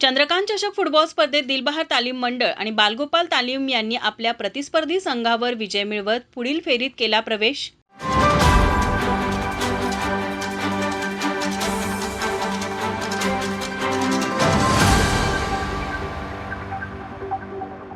चंद्रकांत चषक फुटबॉल स्पर्धेत दिलबहार तालीम मंडळ आणि बालगोपाल तालीम यांनी आपल्या प्रतिस्पर्धी संघावर विजय मिळवत पुढील फेरीत केला प्रवेश.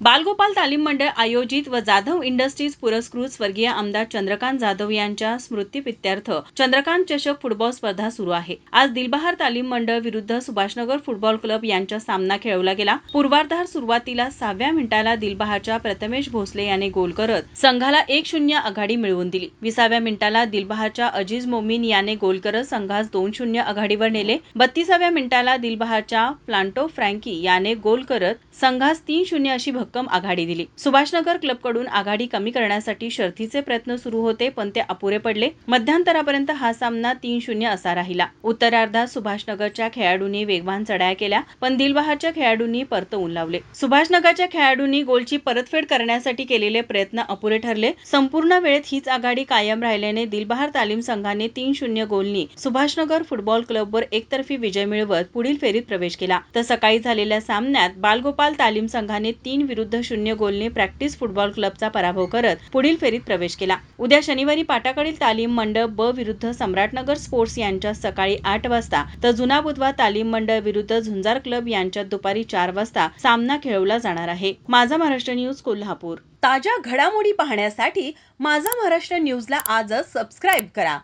बालगोपाल तालीम मंडळ आयोजित व जाधव इंडस्ट्रीज पुरस्कृत स्वर्गीय आमदार चंद्रकांत जाधव यांच्या स्मृतीप्रित्यर्थ चंद्रकांत चषक फुटबॉल स्पर्धा सुरू आहे. आज दिलबहार तालीम मंडळ विरुद्ध सुभाषनगर फुटबॉल क्लब यांचा सामना खेळवला गेला. पूर्वार्धार सुरुवातीला सहाव्या मिनिटाला दिलबहारच्या प्रथमेश भोसले याने गोल करत संघाला एक शून्य आघाडी मिळवून दिली. विसाव्या मिनिटाला दिलबहारच्या अजीज मोमीन याने गोल करत संघास दोन शून्य आघाडीवर नेले. बत्तीसाव्या मिनिटाला दिलबहारच्या प्लांटो फ्रँकी याने गोल करत संघास तीन शून्य अशी भक्कम आघाडी दिली. सुभाषनगर क्लबकडून आघाडी कमी करण्यासाठी शर्थीचे प्रयत्न सुरू होते पण ते अपुरे पडले. मध्यांतरापर्यंत हा सामना तीन शून्य असा राहिला. उत्तरार्धात सुभाषनगरच्या खेळाडूंनी वेगवान चढाया केल्या पण दिलबहारच्या खेळाडूंनी परतवून लावले. सुभाषनगरच्या खेळाडूंनी गोलची परतफेड करण्यासाठी केलेले प्रयत्न अपुरे ठरले. संपूर्ण वेळेत हीच आघाडी कायम राहिल्याने दिलबहार तालीम संघाने तीन शून्य गोलनी सुभाषनगर फुटबॉल क्लबवर एकतर्फी विजय मिळवत पुढील फेरीत प्रवेश केला. तर सकाळी झालेल्या सामन्यात बालगोपाल तालीम संघाने तीन विरुद्ध शून्य गोलने प्रॅक्टिस फुटबॉल क्लबचा पराभव करत पुढील फेरीत प्रवेश केला. उद्या शनिवारी पाटाकडील तालीम मंडळ ब विरुद्ध सम्राटनगर स्पोर्ट्स यांच्यात सकाळी आठ वाजता तर जुना बुधवा तालीम मंडळ विरुद्ध झुंजार क्लब यांच्यात दुपारी चार वाजता सामना खेळवला जाणार आहे. माझा महाराष्ट्र न्यूज कोल्हापूर. ताज्या घडामोडी पाहण्यासाठी माझा महाराष्ट्र न्यूजला आजच सबस्क्राईब करा.